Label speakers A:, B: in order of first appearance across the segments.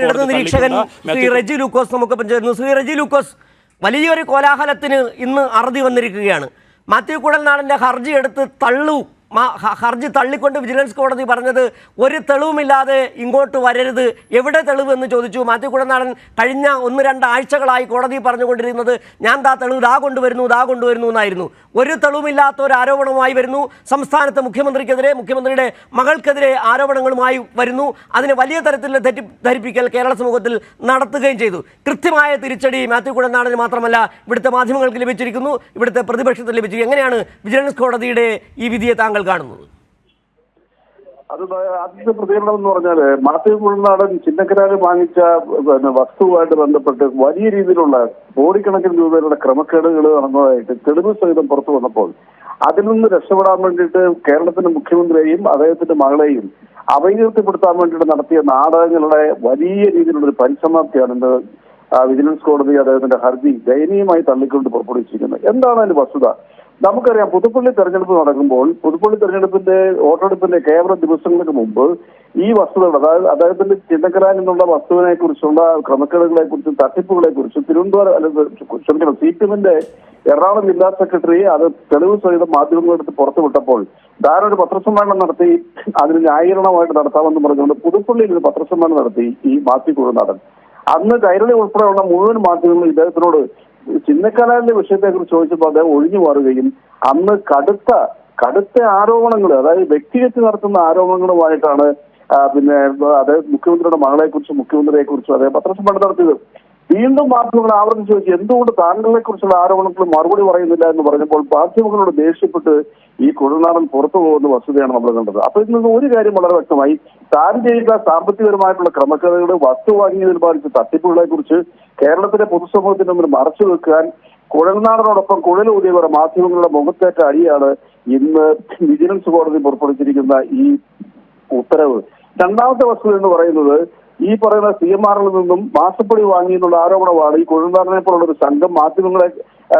A: നിരീക്ഷകൻ ശ്രീ റെജി ലൂക്കോസ് നമുക്കൊപ്പം ചേരുന്നു ശ്രീ റെജി ലൂക്കോസ് വലിയൊരു കോലാഹലത്തിന് ഇന്ന് അറുതി വന്നിരിക്കുകയാണ്. മാത്യു കുഴൽനാടന്റെ ഹർജി എടുത്ത് തള്ളു. ഹർജി തള്ളിക്കൊണ്ട് വിജിലൻസ് കോടതി പറഞ്ഞത് ഒരു തെളിവുമില്ലാതെ ഇങ്ങോട്ട് വരരുത്. എവിടെ തെളിവ് എന്ന് ചോദിച്ചു. മാത്യു കുടനാടൻ കഴിഞ്ഞ ഒന്ന് രണ്ട് ആഴ്ചകളായി കോടതി പറഞ്ഞുകൊണ്ടിരുന്നത് ഞാൻ ദാ തെളിവ് ദാ കൊണ്ടുവരുന്നു ദാ കൊണ്ടുവരുന്നു എന്നായിരുന്നു. ഒരു തെളിവുമില്ലാത്ത ഒരു ആരോപണവുമായി വരുന്നു. സംസ്ഥാനത്തെ മുഖ്യമന്ത്രിക്കെതിരെ മുഖ്യമന്ത്രിയുടെ മകൾക്കെതിരെ ആരോപണങ്ങളുമായി വരുന്നു. അതിന് വലിയ തരത്തിലുള്ള തെറ്റിദ്ധരിപ്പിക്കൽ കേരള സമൂഹത്തിൽ നടത്തുകയും ചെയ്തു. കൃത്യമായ തിരിച്ചടി മാത്യു കുടനാടന് മാത്രമല്ല ഇവിടുത്തെ മാധ്യമങ്ങൾക്ക് ലഭിച്ചിരിക്കുന്നു. ഇവിടുത്തെ പ്രതിപക്ഷത്തിന് ലഭിച്ചിരിക്കുന്നു എങ്ങനെയാണ് വിജിലൻസ് കോടതിയുടെ ഈ വിധിയെ താങ്കൾ കാണുന്നത്
B: അത് ആദ്യത്തെ പ്രതികരണം എന്ന് പറഞ്ഞാൽ മാത്യു കുഴനാടൻ ചിന്നക്കരാൽ വാങ്ങിച്ച പിന്നെ വസ്തുവായിട്ട് ബന്ധപ്പെട്ട് വലിയ രീതിയിലുള്ള കോടിക്കണക്കിന് രൂപയുടെ ക്രമക്കേടുകൾ നടന്നതായിട്ട് തെളിവ് സഹിതം പുറത്തു വന്നപ്പോൾ അതിൽ നിന്ന് രക്ഷപ്പെടാൻ വേണ്ടിയിട്ട് കേരളത്തിന്റെ മുഖ്യമന്ത്രിയെയും അദ്ദേഹത്തിന്റെ മകളെയും അപകീർത്തിപ്പെടുത്താൻ വേണ്ടിയിട്ട് നടത്തിയ നാടകങ്ങളുടെ വലിയ രീതിയിലുള്ള ഒരു പരിസമാപ്തിയാണ് ഇന്ന് വിജിലൻസ് കോടതി അദ്ദേഹത്തിന്റെ ഹർജി ദയനീയമായി തള്ളിക്കൊണ്ട് പുറപ്പെടുവിച്ചിരിക്കുന്നത്. എന്താണ് അതിന്റെ വസ്തുത? നമുക്കറിയാം പുതുപ്പള്ളി തെരഞ്ഞെടുപ്പ് നടക്കുമ്പോൾ പുതുപ്പള്ളി തെരഞ്ഞെടുപ്പിന്റെ വോട്ടെടുപ്പിന്റെ കേവല ദിവസങ്ങൾക്ക് മുമ്പ് ഈ വസ്തുതകൾ അതായത് അദ്ദേഹത്തിന്റെ ചിന്നക്കരാൻ എന്നുള്ള വസ്തുവിനെ കുറിച്ചുള്ള ക്രമക്കേടുകളെ കുറിച്ചും തട്ടിപ്പുകളെ കുറിച്ചും തിരുവനന്തപുരം അല്ലെങ്കിൽ ക്ഷമിക്കണം സി പി എമ്മിന്റെ എറണാകുളം ജില്ലാ സെക്രട്ടറി അത് തെളിവ് സഹിതം മാധ്യമങ്ങളെടുത്ത് പുറത്തുവിട്ടപ്പോൾ ധാരണ ഒരു പത്രസമ്മേളനം നടത്തി അതിന് ന്യായീകരണമായിട്ട് നടത്താമെന്ന് പറഞ്ഞുകൊണ്ട് പുതുപ്പള്ളിയിൽ ഒരു പത്രസമ്മേളനം നടത്തി ഈ മാത്യു കുഴുനാടൻ അന്ന് കൈരളി ഉൾപ്പെടെയുള്ള മുഴുവൻ മാധ്യമങ്ങളും ഇദ്ദേഹത്തിനോട് ചിന്നക്കലാലിന്റെ വിഷയത്തെ കുറിച്ച് ചോദിച്ചപ്പോൾ അദ്ദേഹം ഒഴിഞ്ഞു മാറുകയും അന്ന് കടുത്ത കടുത്ത ആരോപണങ്ങൾ അതായത് വ്യക്തിഗത നടത്തുന്ന ആരോപണങ്ങളുമായിട്ടാണ് പിന്നെ അതായത് മുഖ്യമന്ത്രിയുടെ മകളെ കുറിച്ചും മുഖ്യമന്ത്രിയെ കുറിച്ചും അദ്ദേഹം പത്രസമ്മേളനം നടത്തിയത്. വീണ്ടും മാധ്യമങ്ങൾ ആവർത്തിച്ച് ചോദിച്ചു എന്തുകൊണ്ട് താങ്കളെ കുറിച്ചുള്ള ആരോപണത്തിൽ മറുപടി പറയുന്നില്ല എന്ന് പറഞ്ഞപ്പോൾ മാധ്യമങ്ങളോട് ദേഷ്യപ്പെട്ട് ഈ കുഴനാടൻ പുറത്തു പോകുന്ന വസ്തുതയാണ് നമ്മൾ കണ്ടത്. അപ്പൊ ഇതിൽ നിന്ന് ഒരു കാര്യം വളരെ വ്യക്തമായി. താൻ ചെയ്ത സാമ്പത്തികപരമായിട്ടുള്ള ക്രമക്കേടുകൾ വസ്തു വാങ്ങിയതിൽ ബാധിച്ച തട്ടിപ്പുകളെ കുറിച്ച് കേരളത്തിലെ പൊതുസമൂഹത്തിന് മുമ്പിൽ മറച്ചു വെക്കാൻ കുഴൽനാടനോടൊപ്പം കുഴലൂതിയവരുടെ മാധ്യമങ്ങളുടെ മുഖത്തേറ്റ അടിയാണ് ഇന്ന് വിജിലൻസ് കോടതി പുറപ്പെടുവിച്ചിരിക്കുന്ന ഈ ഉത്തരവ്. രണ്ടാമത്തെ വസ്തുത എന്ന് പറയുന്നത് ഈ പറയുന്ന സി എം ആറിൽ നിന്നും മാസപ്പടി വാങ്ങി എന്നുള്ള ആരോപണമാണ് ഈ കുഴൽനാടനെ പോലുള്ള ഒരു സംഘം മാധ്യമങ്ങളെ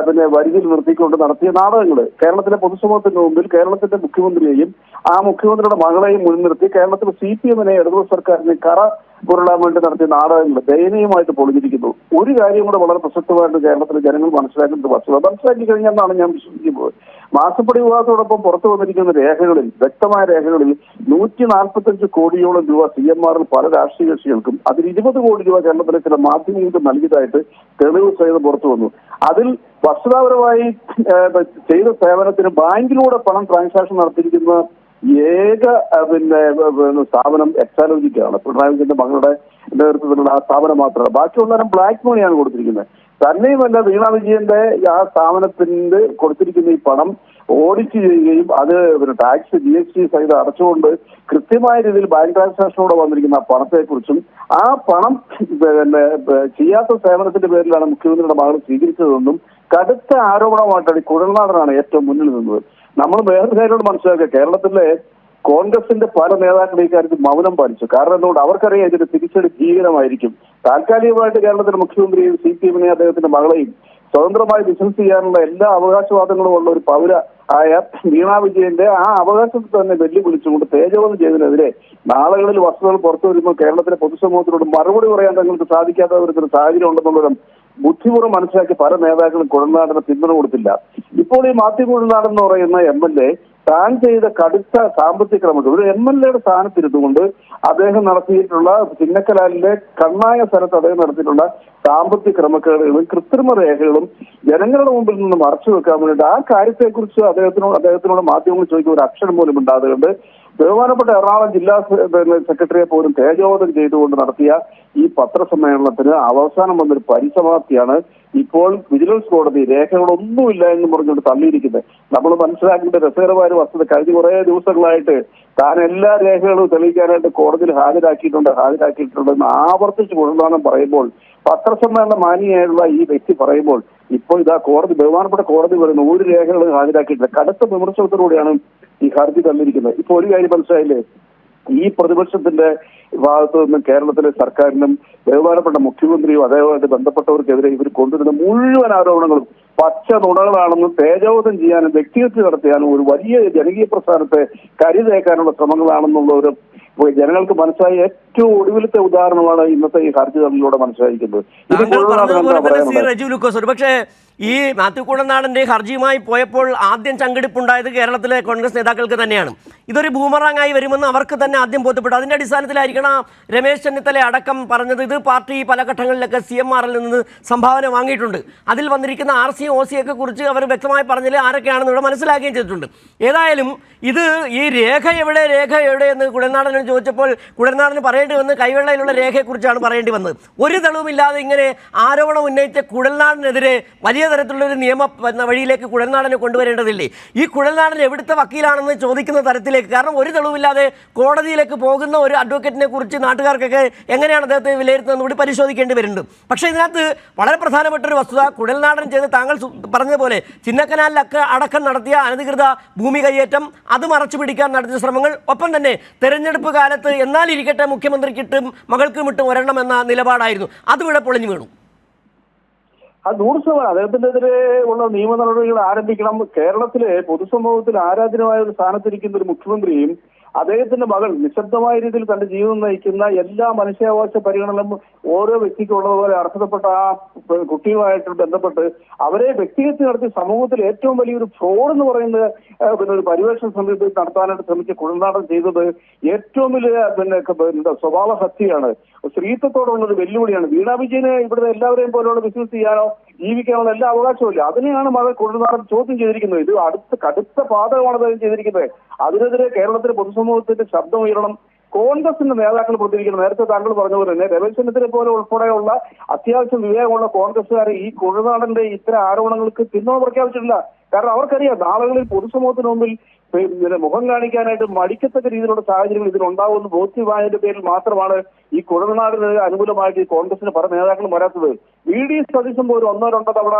B: പിന്നെ വരികിൽ നിർത്തിക്കൊണ്ട് നടത്തിയ നാടകങ്ങൾ കേരളത്തിലെ പൊതുസമൂഹത്തിന് മുമ്പിൽ കേരളത്തിന്റെ മുഖ്യമന്ത്രിയെയും ആ മുഖ്യമന്ത്രിയുടെ മകളെയും മുൻനിർത്തി കേരളത്തിലെ സി പി എമ്മിനെ ഇടതു സർക്കാരിനെ കറ പുരളാൻ വേണ്ടി നടത്തിയ നാടകങ്ങൾ ദയനീയമായിട്ട് പൊളിഞ്ഞിരിക്കുന്നു. ഒരു കാര്യം കൂടെ വളരെ പ്രസക്തമായിട്ട് കേരളത്തിലെ ജനങ്ങൾ മനസ്സിലാക്കേണ്ട വസ്തുത മനസ്സിലാക്കി കഴിഞ്ഞെന്നാണ് ഞാൻ വിശ്വസിക്കുന്നത്. മാസപ്പടി വിവാദത്തോടൊപ്പം പുറത്തു വന്നിരിക്കുന്ന രേഖകളിൽ വ്യക്തമായ രേഖകളിൽ നൂറ്റി നാൽപ്പത്തഞ്ച് കോടിയോളം രൂപ സി എം ആറിൽ പല രാഷ്ട്രീയ കക്ഷികൾക്കും അതിൽ ഇരുപത് കോടി രൂപ കേരളത്തിലെ ചില മാധ്യമങ്ങൾക്ക് നൽകിയതായിട്ട് തെളിവ് സഹിതം പുറത്തു വന്നു. അതിൽ വസ്തുതാപരമായി ചെയ്ത സേവനത്തിന് ബാങ്കിലൂടെ പണം ട്രാൻസാക്ഷൻ നടത്തിയിരിക്കുന്ന ഏക പിന്നെ സ്ഥാപനം എക്സാലോജിക്കാണ്. പിണറായി വിജയന്റെ മകളുടെ നേതൃത്വത്തിലുള്ള ആ സ്ഥാപനം മാത്രമാണ് ബാക്കിയുള്ളവരും ബ്ലാക്ക് മണിയാണ് കൊടുത്തിരിക്കുന്നത്. തന്നെയുമല്ല വീണ വിജയന്റെ ആ സ്ഥാപനത്തിന്റെ കൊടുത്തിരിക്കുന്ന ഈ പണം ഓഡിറ്റ് ചെയ്യുകയും അത് പിന്നെ ടാക്സ് ജി എസ് ടി സഹിതം അടച്ചുകൊണ്ട് കൃത്യമായ രീതിയിൽ ബാങ്ക് ട്രാൻസാക്ഷനോടെ വന്നിരിക്കുന്ന ആ പണത്തെക്കുറിച്ചും ആ പണം പിന്നെ ചെയ്യാത്ത സേവനത്തിന്റെ പേരിലാണ് മുഖ്യമന്ത്രിയുടെ മകൾ സ്വീകരിച്ചതെന്നും കടുത്ത ആരോപണമായിട്ടാണ് ഈ കുഴൽനാടനാണ് ഏറ്റവും മുന്നിൽ നിന്നത്. നമ്മൾ വേറെ കാര്യോട് മനസ്സിലാക്കുക. കേരളത്തിലെ കോൺഗ്രസിന്റെ പല നേതാക്കളും കാര്യത്തിൽ മൗനം പാലിച്ചു. കാരണം എന്തുകൊണ്ട്? അവർക്കറിയാം ഇതിന്റെ തിരിച്ചടി ഭീകരമായിരിക്കും. താൽക്കാലികമായിട്ട് കേരളത്തിലെ മുഖ്യമന്ത്രിയും സി പി എമ്മിനെയും അദ്ദേഹത്തിന്റെ മകളെയും സ്വതന്ത്രമായി ബിസിനസ് ചെയ്യാനുള്ള എല്ലാ അവകാശവാദങ്ങളും ഉള്ള ഒരു പൗര ആയ വീണ വിജയന്റെ ആ അവകാശത്തിൽ തന്നെ വെല്ലുവിളിച്ചുകൊണ്ട് തേജോവധം ചെയ്തതിനെതിരെ നാളുകളിൽ വസ്തുതകൾ പുറത്തു വരുമ്പോൾ കേരളത്തിലെ പൊതുസമൂഹത്തിനോട് മറുപടി പറയാൻ തങ്ങൾക്ക് സാധിക്കാത്ത ഒരു സാഹചര്യം ഉണ്ടെന്നുള്ളൊരു ബുദ്ധിപൂർവം മനസ്സിലാക്കി പല നേതാക്കളും കുഴൽനാടിന് പിന്തുണ കൊടുത്തില്ല. ഇപ്പോൾ ഈ മാത്യു കുഴൽനാടൻ എന്ന് പറയുന്ന എം എൽ എ താൻ ചെയ്ത കടുത്ത സാമ്പത്തിക ക്രമത്തിൽ ഒരു എം എൽ എയുടെ സ്ഥാനത്തിരുന്നുകൊണ്ട് അദ്ദേഹം നടത്തിയിട്ടുള്ള ചിന്നക്കലാലിലെ കണ്ണായ സ്ഥലത്ത് അദ്ദേഹം നടത്തിയിട്ടുള്ള സാമ്പത്തിക ക്രമക്കേടുകളും കൃത്രിമ രേഖകളും ജനങ്ങളുടെ മുമ്പിൽ നിന്ന് മറച്ചു വെക്കാൻ വേണ്ടിയിട്ട് ആ കാര്യത്തെക്കുറിച്ച് അദ്ദേഹത്തിനോട് അദ്ദേഹത്തിനോട് മാധ്യമങ്ങൾ ചോദിക്കുന്ന ഒരു അക്ഷരം പോലും ഉണ്ടാകുന്നുണ്ട് ബഹുമാനപ്പെട്ട എറണാകുളം ജില്ലാ സെക്രട്ടറിയെ പോലും തേജോവധം ചെയ്തുകൊണ്ട് നടത്തിയ ഈ പത്രസമ്മേളനത്തിന് അവസാനം വന്നൊരു പരിസമാപ്തിയാണ് ഇപ്പോൾ വിജിലൻസ് കോടതി രേഖകളൊന്നുമില്ല എന്ന് പറഞ്ഞുകൊണ്ട് തള്ളിയിരിക്കുന്നത്. നമ്മൾ മനസ്സിലാക്കേണ്ട രസകരമായ വസ്തുത കഴിഞ്ഞ കുറേ ദിവസങ്ങളായിട്ട് താൻ എല്ലാ രേഖകളും തെളിയിക്കാനായിട്ട് കോടതിയിൽ ഹാജരാക്കിയിട്ടുണ്ട് ഹാജരാക്കിയിട്ടുണ്ട് എന്ന് ആവർത്തിച്ച് കൊണ്ടുവരണം പറയുമ്പോൾ പത്രസമ്മേളന മാനിയായുള്ള ഈ വ്യക്തി പറയുമ്പോൾ ഇപ്പോൾ ഇതാ കോടതി ബഹുമാനപ്പെട്ട കോടതി വരുന്ന ഒരു രേഖകളും ഹാജരാക്കിയിട്ടില്ല. കടുത്ത വിമർശനത്തോടെയാണ് ഈ ഹർജി തന്നിരിക്കുന്നത്. ഇപ്പൊ ഒരു കാര്യം മനസ്സിലായില്ലേ? ഈ പ്രതിപക്ഷത്തിന്റെ ഭാഗത്തു നിന്നും കേരളത്തിലെ സർക്കാരിനും ബഹുമാനപ്പെട്ട മുഖ്യമന്ത്രിയും അതേപോലെ ബന്ധപ്പെട്ടവർക്കെതിരെ ഇവർ കൊണ്ടുവരുന്ന മുഴുവൻ ആരോപണങ്ങളും പച്ച നുണകളാണെന്നും തേജോധം ചെയ്യാനും വ്യക്തിഹത്യ നടത്തിയാനും ഒരു വലിയ ജനകീയ പ്രസ്ഥാനത്തെ കരുതേക്കാനുള്ള ശ്രമങ്ങളാണെന്നുള്ള ഒരു ജനങ്ങൾക്ക് മനസ്സിലായ ഏറ്റവും ഒടുവിലത്തെ ഉദാഹരണമാണ് ഇന്നത്തെ ഈ ഹർജി തള്ളിലൂടെ മനസ്സിലായിരിക്കുന്നത്.
A: ഒരുപക്ഷെ ഈ മാത്യു കൂടനാടന്റെ ഹർജിയുമായി പോയപ്പോൾ ആദ്യം ചങ്കെടുപ്പുണ്ടായത് കേരളത്തിലെ കോൺഗ്രസ് നേതാക്കൾക്ക് തന്നെയാണ്. ഇതൊരു ബൂമറാങ്ങായി വരുമെന്ന് അവർക്ക് തന്നെ ആദ്യം ബോധ്യപ്പെട്ടു. അതിന്റെ അടിസ്ഥാനത്തിലായിരിക്കണം രമേശ് ചെന്നിത്തല അടക്കം പറഞ്ഞത്. ഇത് പാർട്ടി പല ഘട്ടങ്ങളിലൊക്കെ സി എം ആറിൽ നിന്ന് സംഭാവന വാങ്ങിയിട്ടുണ്ട്. അതിൽ വന്നിരിക്കുന്ന ആർ സി ഒ സി ഒക്കെ കുറിച്ച് അവർ വ്യക്തമായി പറഞ്ഞതിൽ ആരൊക്കെയാണെന്ന് ഇവിടെ മനസ്സിലാക്കുകയും ചെയ്തിട്ടുണ്ട്. ഏതായാലും ഇത് ഈ രേഖ എവിടെ രേഖ എവിടെ എന്ന് ചോദിച്ചപ്പോൾ കുഴൽനാടന് പറയേണ്ടി വന്ന് കൈവെള്ളയിലുള്ള രേഖയെക്കുറിച്ചാണ് പറയേണ്ടി വന്നത്. ഒരു തെളിവുമില്ലാതെ ഇങ്ങനെ ആരോപണം ഉന്നയിച്ച കുഴൽനാടിനെതിരെ വലിയ തരത്തിലുള്ള ഒരു നിയമ വഴിയിലേക്ക് കുഴൽനാടനെ കൊണ്ടുവരേണ്ടതില്ലേ? ഈ കുഴൽനാടൻ എവിടുത്തെ വക്കീലാണെന്ന് ചോദിക്കുന്ന തരത്തിലേക്ക് കാരണം ഒരു തെളിവില്ലാതെ കോടതിയിലേക്ക് പോകുന്ന ഒരു അഡ്വക്കേറ്റിനെ കുറിച്ച് നാട്ടുകാർക്കൊക്കെ എങ്ങനെയാണ് അദ്ദേഹത്തെ വിലയിരുത്തുന്നത് കൂടി പരിശോധിക്കേണ്ടി വരുന്നുണ്ട്. പക്ഷേ ഇതിനകത്ത് വളരെ പ്രധാനപ്പെട്ട ഒരു വസ്തുത കുഴൽനാടൻ ചെയ്ത് താങ്കൾ പറഞ്ഞ പറഞ്ഞതുപോലെ ചിന്നക്കനാലിലൊക്കെ അടക്കം നടത്തിയ അനധികൃത ഭൂമി കയ്യേറ്റം അത് മറച്ചു പിടിക്കാൻ നടത്തിയ ശ്രമങ്ങൾ ഒപ്പം തന്നെ തെരഞ്ഞെടുപ്പ് കാലത്ത് എന്നാലിരിക്കട്ടെ മുഖ്യമന്ത്രിക്കിട്ടും മകൾക്കും ഇട്ടും ഒരെണ്ണം എന്ന നിലപാടായിരുന്നു. അതും പൊളിഞ്ഞു വീണു.
B: ആ നൂറ് ശതമാനം. അദ്ദേഹത്തിനെതിരെ ഉള്ള നിയമ നടപടികൾ ആരംഭിക്കണം. കേരളത്തിലെ പൊതുസമൂഹത്തിൽ ആരാധനമായ ഒരു സ്ഥാനത്തിരിക്കുന്ന ഒരു മുഖ്യമന്ത്രിയും അദ്ദേഹത്തിന്റെ മകൾ നിശബ്ദമായ രീതിയിൽ തന്റെ ജീവിതം നയിക്കുന്ന എല്ലാ മനുഷ്യാവകാശ പരിഗണനകളും ഓരോ വ്യക്തിക്കും ഉള്ളതുപോലെ അർഹതപ്പെട്ട ആ കുട്ടിയുമായിട്ട് ബന്ധപ്പെട്ട് അവരെ വ്യക്തിഗത നടത്തി സമൂഹത്തിൽ ഏറ്റവും വലിയൊരു ഫ്രോഡ് എന്ന് പറയുന്നത് പിന്നെ ഒരു പരിവേഷണ സമിതി നടത്താനായിട്ട് ശ്രമിച്ച് കുഴൽനാടൻ ചെയ്തത് ഏറ്റവും വലിയ പിന്നെ എന്താ സ്വഭാവ ഹത്യയാണ്. സ്ത്രീത്വത്തോടുള്ള ഒരു വെല്ലുവിളിയാണ്. വീണാ വിജയന് ഇവിടുത്തെ എല്ലാവരെയും പോലെയുള്ള ബിസിനസ് ചെയ്യാനോ ജീവിക്കാനുള്ള എല്ലാ അവകാശമില്ല അതിനെയാണ് മകൾ കുഴൽനാടൻ ചോദ്യം ചെയ്തിരിക്കുന്നത്. ഇത് അടുത്ത കടുത്ത പാതകമാണ് അദ്ദേഹം ചെയ്തിരിക്കുന്നത്. അതിനെതിരെ കേരളത്തിലെ പൊതുസമൂഹത്തിന്റെ ശബ്ദം ഉയരണം കോൺഗ്രസിന്റെ നേതാക്കൾ പ്രതികരിക്കണം. നേരത്തെ താങ്കൾ പറഞ്ഞ പോലെ തന്നെ രമേശ് ചെന്നിത്തല പോലെ ഉൾപ്പെടെയുള്ള അത്യാവശ്യം വിവേകമുള്ള കോൺഗ്രസ്സുകാർ ഈ കുഴനാടന്റെ ഇത്തരം ആരോപണങ്ങൾക്ക് പിന്നോ പ്രഖ്യാപിച്ചിട്ടില്ല. കാരണം അവർക്കറിയാം നാളുകളിൽ പൊതുസമൂഹത്തിന് മുമ്പിൽ പിന്നെ മുഖം കാണിക്കാനായിട്ട് മടിക്കത്തക്ക രീതിയിലുള്ള സാഹചര്യങ്ങൾ ഇതിലുണ്ടാവുമെന്ന് ബോധ്യമായതിന്റെ പേരിൽ മാത്രമാണ് ഈ കുഴൽനാടിന് അനുകൂലമായിട്ട് ഈ കോൺഗ്രസിന് പല നേതാക്കളും വരാത്തത്. വി ഡി സതീശൻ പോലും ഒന്നോ രണ്ടോ തവണ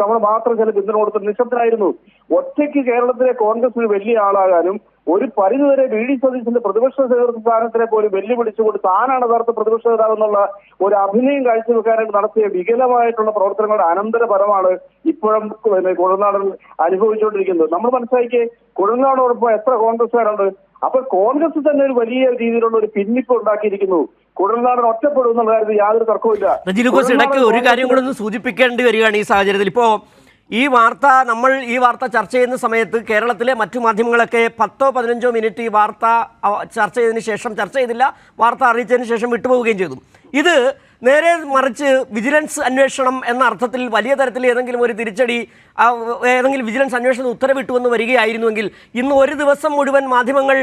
B: തവണ മാത്രം ചില പിന്തുണ കൊടുത്ത് നിശബ്ദനായിരുന്നു ഒറ്റയ്ക്ക് കേരളത്തിലെ കോൺഗ്രസിന് വലിയ ആളാകാനും ഒരു പരിധിവരെ വി ഡി സതീശന്റെ പ്രതിപക്ഷ സ്ഥാനത്തിനെ പോലും വെല്ലുവിളിച്ചുകൊണ്ട് താനാണ് യഥാർത്ഥ പ്രതിപക്ഷ നേതാവെന്നുള്ള ഒരു അഭിനയം കാഴ്ചവെക്കാനായിട്ട് നടത്തിയ വികലമായിട്ടുള്ള പ്രവർത്തനങ്ങളുടെ അനന്തരഫലമാണ് ഇപ്പോഴും പിന്നെ കുഴൽനാടൻ അനുഭവിച്ചുകൊണ്ടിരിക്കുന്നത്. നമ്മൾ മനസ്സിലാക്കിയേ കുഴൽനാടോടൊപ്പം എത്ര കോൺഗ്രസ്സുകാരുണ്ട്? അപ്പൊ കോൺഗ്രസ് തന്നെ ഒരു വലിയ രീതിയിലുള്ള ഒരു പിന്നിപ്പ് ഉണ്ടാക്കിയിരിക്കുന്നു. കുഴൽനാടൻ ഒറ്റപ്പെടും എന്നുള്ള കാര്യത്തിൽ യാതൊരു
A: തർക്കവും ഇല്ല ഇടയ്ക്ക് ഒരു കാര്യം കൂടെ ഒന്ന് സൂചിപ്പിക്കേണ്ടി വരികയാണ് ഈ സാഹചര്യത്തിൽ. ഇപ്പോൾ ഈ വാർത്ത നമ്മൾ ഈ വാർത്ത ചർച്ച ചെയ്യുന്ന സമയത്ത് കേരളത്തിലെ മറ്റു മാധ്യമങ്ങളൊക്കെ പത്തോ പതിനഞ്ചോ മിനിറ്റ് ഈ വാർത്ത ചർച്ച ചെയ്തതിന് ശേഷം ചർച്ച ചെയ്തില്ല വാർത്ത അറിയിച്ചതിന് ശേഷം വിട്ടുപോവുകയും ചെയ്തു. ഇത് നേരെ മറിച്ച് വിജിലൻസ് അന്വേഷണം എന്ന അർത്ഥത്തിൽ വലിയ തരത്തിൽ ഏതെങ്കിലും ഒരു തിരിച്ചടി ഏതെങ്കിലും വിജിലൻസ് അന്വേഷണത്തിന് ഉത്തരവിട്ടുവെന്ന് വരികയായിരുന്നുവെങ്കിൽ ഇന്ന് ഒരു ദിവസം മുഴുവൻ മാധ്യമങ്ങൾ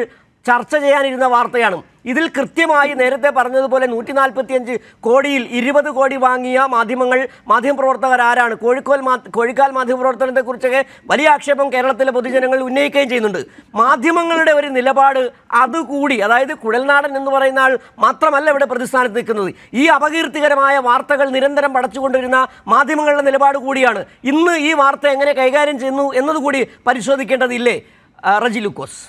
A: ചർച്ച ചെയ്യാനിരുന്ന വാർത്തയാണ്. ഇതിൽ കൃത്യമായി നേരത്തെ പറഞ്ഞതുപോലെ നൂറ്റി നാൽപ്പത്തിയഞ്ച് കോടിയിൽ ഇരുപത് കോടി വാങ്ങിയ മാധ്യമങ്ങൾ മാധ്യമപ്രവർത്തകർ ആരാണ്? കോഴിക്കോൽ മാ കോഴിക്കാൽ മാധ്യമപ്രവർത്തനത്തെക്കുറിച്ചൊക്കെ വലിയ ആക്ഷേപം കേരളത്തിലെ പൊതുജനങ്ങൾ ഉന്നയിക്കുകയും ചെയ്യുന്നുണ്ട്. മാധ്യമങ്ങളുടെ ഒരു നിലപാട് അതുകൂടി അതായത് കുഴൽനാടൻ എന്ന് പറയുന്ന ആൾ മാത്രമല്ല ഇവിടെ പ്രതിസ്ഥാനത്ത് നിൽക്കുന്നത്. ഈ അപകീർത്തികരമായ വാർത്തകൾ നിരന്തരം പടച്ചുകൊണ്ടിരുന്ന മാധ്യമങ്ങളുടെ നിലപാട് കൂടിയാണ്. ഇന്ന് ഈ വാർത്ത എങ്ങനെ കൈകാര്യം ചെയ്യുന്നു എന്നതുകൂടി പരിശോധിക്കേണ്ടതില്ലേ? റജി ലുക്കോസ്.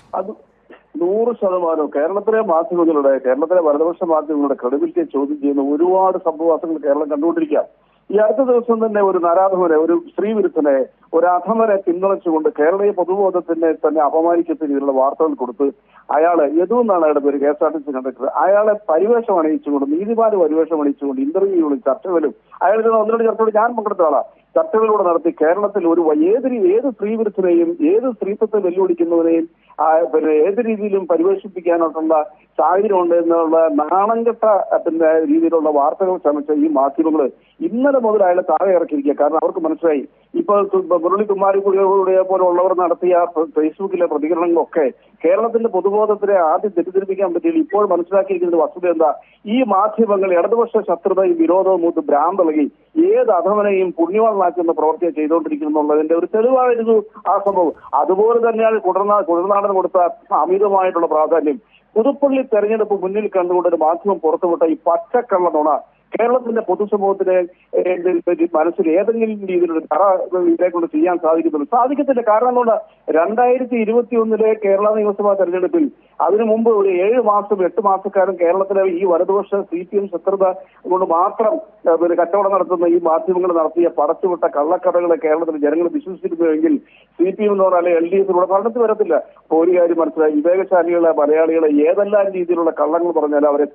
B: നൂറ് ശതമാനവും കേരളത്തിലെ മാധ്യമങ്ങളുടെ കേരളത്തിലെ വലതുപക്ഷ മാധ്യമങ്ങളുടെ ക്രെഡിബിലിറ്റിയെ ചോദ്യം ചെയ്യുന്ന ഒരുപാട് സംഭവവാസങ്ങൾ കേരളം കണ്ടുകൊണ്ടിരിക്കാം ഈ അടുത്ത ദിവസം തന്നെ ഒരു നരാധമനെ ഒരു സ്ത്രീ വിരുദ്ധനെ ഒരു അധമനെ പിന്തുണച്ചുകൊണ്ട് കേരളീയ പൊതുബോധത്തിനെ തന്നെ അപമാനിക്കത്ത രീതിയിലുള്ള വാർത്തകൾ കൊടുത്ത് അയാളെ യദു അയാളുടെ പേര് K S R T C conductor അയാളെ പരിവേഷം അണിയിച്ചുകൊണ്ട് നീതിമാന് പരിവേഷം അണിയിച്ചുകൊണ്ട് ഇന്റർവ്യൂകളും ചർച്ചകളും അയാൾ ഒന്ന് രണ്ട് ഞാൻ പങ്കെടുത്ത ആളാ. ചർച്ചകളിലൂടെ നടത്തി കേരളത്തിൽ ഒരു ഏത് ഏത് സ്ത്രീ വിരുദ്ധനെയും ഏത് സ്ത്രീത്വത്തെ വെല്ലുവിളിക്കുന്നവരെയും പിന്നെ ഏത് രീതിയിലും പരിവേഷിപ്പിക്കാനായിട്ടുള്ള സാഹചര്യം ഉണ്ട് എന്നുള്ള നാണംകെട്ട പിന്നെ രീതിയിലുള്ള വാർത്തകൾ ശ്രമിച്ച ഈ മാധ്യമങ്ങൾ ഇന്നലെ മുതൽ അയാളെ താഴെ ഇറക്കിയിരിക്കുക. കാരണം അവർക്ക് മനസ്സിലായി. ഇപ്പൊ തു- മുരളി കുമാരിയുടെ പോലുള്ളവർ നടത്തിയ ഫേസ്ബുക്കിലെ പ്രതികരണങ്ങളൊക്കെ കേരളത്തിന്റെ പൊതുബോധത്തിനെ ആദ്യം തെറ്റിദ്ധരിപ്പിക്കാൻ പറ്റിയില്ല. ഇപ്പോൾ മനസ്സിലാക്കിയിരിക്കുന്ന വസ്തുത എന്താ? ഈ മാധ്യമങ്ങൾ ഇടതുപക്ഷ ശത്രുതയും വിരോധവും മൂത്ത് ഭ്രാന്തളകി ഏത് അധമനെയും പുണ്യവാളനാക്കുന്ന പ്രവർത്തിയെ ചെയ്തുകൊണ്ടിരിക്കുന്നു എന്നുള്ളതിന്റെ ഒരു തെളിവായിരുന്നു ആ സംഭവം. അതുപോലെ തന്നെയാണ് കുടർനാ കുടർനാടൻ കൊടുത്ത അമിതമായിട്ടുള്ള പ്രാധാന്യം. പുതുപ്പള്ളി തെരഞ്ഞെടുപ്പ് മുന്നിൽ കണ്ടുകൊണ്ട് ഒരു മാധ്യമം പുറത്തുവിട്ട ഈ പച്ചക്കള്ള നുണ കേരളത്തിന്റെ പൊതുസമൂഹത്തിലെ മനസ്സിൽ ഏതെങ്കിലും രീതിയിലുള്ള തറ ഇതേ കൊണ്ട് ചെയ്യാൻ സാധിക്കുന്നുള്ളൂ. സാധിക്കത്തില്ല. കാരണം കൊണ്ട് രണ്ടായിരത്തി ഇരുപത്തി ഒന്നിലെ കേരള നിയമസഭാ തെരഞ്ഞെടുപ്പിൽ അതിനു മുമ്പ് ഒരു ഏഴ് മാസം എട്ട് മാസക്കാരും കേരളത്തിലെ ഈ വലതുപക്ഷ സി പി എം ശത്രുത കൊണ്ട് മാത്രം പിന്നെ കച്ചവടം നടത്തുന്ന ഈ മാധ്യമങ്ങൾ നടത്തിയ പടച്ചുവിട്ട കള്ളക്കടകളെ കേരളത്തിലെ ജനങ്ങൾ വിശ്വസിച്ചിരുന്നുവെങ്കിൽ സി പി എം എന്ന് പറഞ്ഞാൽ എൽ ഡി എഫിലൂടെ ഭരണത്തിൽ വരത്തില്ല. ഒരു മനസ്സിലായി. വിവേകശാലികളെ മലയാളികളെ ഏതെല്ലാം രീതിയിലുള്ള കള്ളങ്ങൾ പറഞ്ഞാലും അവരെ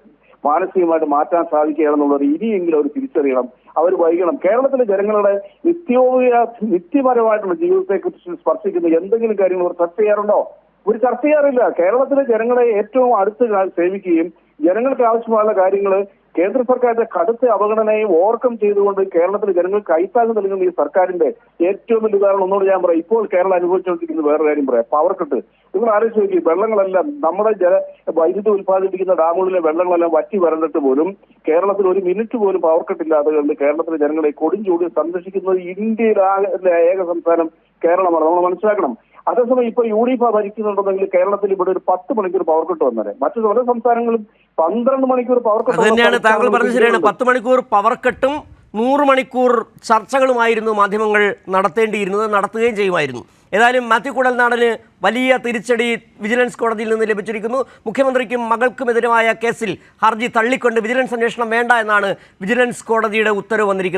B: മാനസികമായിട്ട് മാറ്റാൻ സാധിക്കുകയാണെന്നുള്ളത് ഇനിയെങ്കിലും അവർ തിരിച്ചറിയണം. അവർ വൈകണം. കേരളത്തിലെ ജനങ്ങളുടെ നിത്യോപയ നിത്യപരമായിട്ടുള്ള ജീവിതത്തെ കുറിച്ച് സ്പർശിക്കുന്ന എന്തെങ്കിലും കാര്യങ്ങൾ അവർ ചർച്ച ചെയ്യാറുണ്ടോ? ഒരു ചർച്ച ചെയ്യാറില്ല. കേരളത്തിലെ ജനങ്ങളെ ഏറ്റവും അടുത്ത് സേവിക്കുകയും ജനങ്ങൾക്ക് ആവശ്യമായ കാര്യങ്ങൾ കേന്ദ്ര സർക്കാരിന്റെ കടുത്ത അവഗണനയും ഓവർകം ചെയ്തുകൊണ്ട് കേരളത്തിലെ ജനങ്ങൾ കൈത്താങ് നൽകുന്ന ഈ സർക്കാരിന്റെ ഏറ്റവും വലിയ ഉദാഹരണം ഒന്നുകൂടി ഞാൻ പറയാം. ഇപ്പോൾ കേരളം അനുഭവിച്ചുകൊണ്ടിരിക്കുന്ന വേറെ കാര്യം പറയാം. പവർ കട്ട് നിങ്ങൾ ആലോചിച്ച് നോക്കി വെള്ളങ്ങളെല്ലാം നമ്മുടെ ജല വൈദ്യുതി ഉത്പാദിപ്പിക്കുന്ന ഡാമുകളിലെ വെള്ളങ്ങളെല്ലാം വറ്റി വരണ്ടിട്ട് പോലും കേരളത്തിൽ ഒരു മിനിറ്റ് പോലും പവർ കട്ടില്ലാതെ കണ്ട് കേരളത്തിലെ ജനങ്ങളെ കൊടുംചൂടി സംരക്ഷിക്കുന്നത് ഇന്ത്യയിലെ ഏക സംസ്ഥാനം കേരളമാണ്. നമ്മൾ മനസ്സിലാക്കണം. അതേസമയം ഇപ്പൊ യു ഡി എഫ് ഭരിക്കുന്നുണ്ടെങ്കിൽ കേരളത്തിൽ ഇവിടെ ഒരു പത്ത് മണിക്കൂർ പവർ കട്ട് വന്നേ മറ്റു ചില സംസ്ഥാനങ്ങളും പന്ത്രണ്ട് മണിക്കൂർ പവർ കട്ട്
A: തന്നെയാണ് താങ്കൾ പറഞ്ഞത് ശരിയാണ്. പത്ത് മണിക്കൂർ പവർ കട്ടും നൂറ് മണിക്കൂർ ചർച്ചകളുമായിരുന്നു മാധ്യമങ്ങൾ നടത്തേണ്ടിയിരുന്നത് നടത്തുകയും ചെയ്യുമായിരുന്നു. ഏതായാലും മാത്യു കുടൽനാടന് വലിയ തിരിച്ചടി വിജിലൻസ് കോടതിയിൽ നിന്ന് ലഭിച്ചിരിക്കുന്നു. മുഖ്യമന്ത്രിക്കും മകൾക്കുമെതിരായ കേസിൽ ഹർജി തള്ളിക്കൊണ്ട് വിജിലൻസ് അന്വേഷണം വേണ്ട എന്നാണ് വിജിലൻസ് കോടതിയുടെ ഉത്തരവ് വന്നിരിക്കുന്നത്.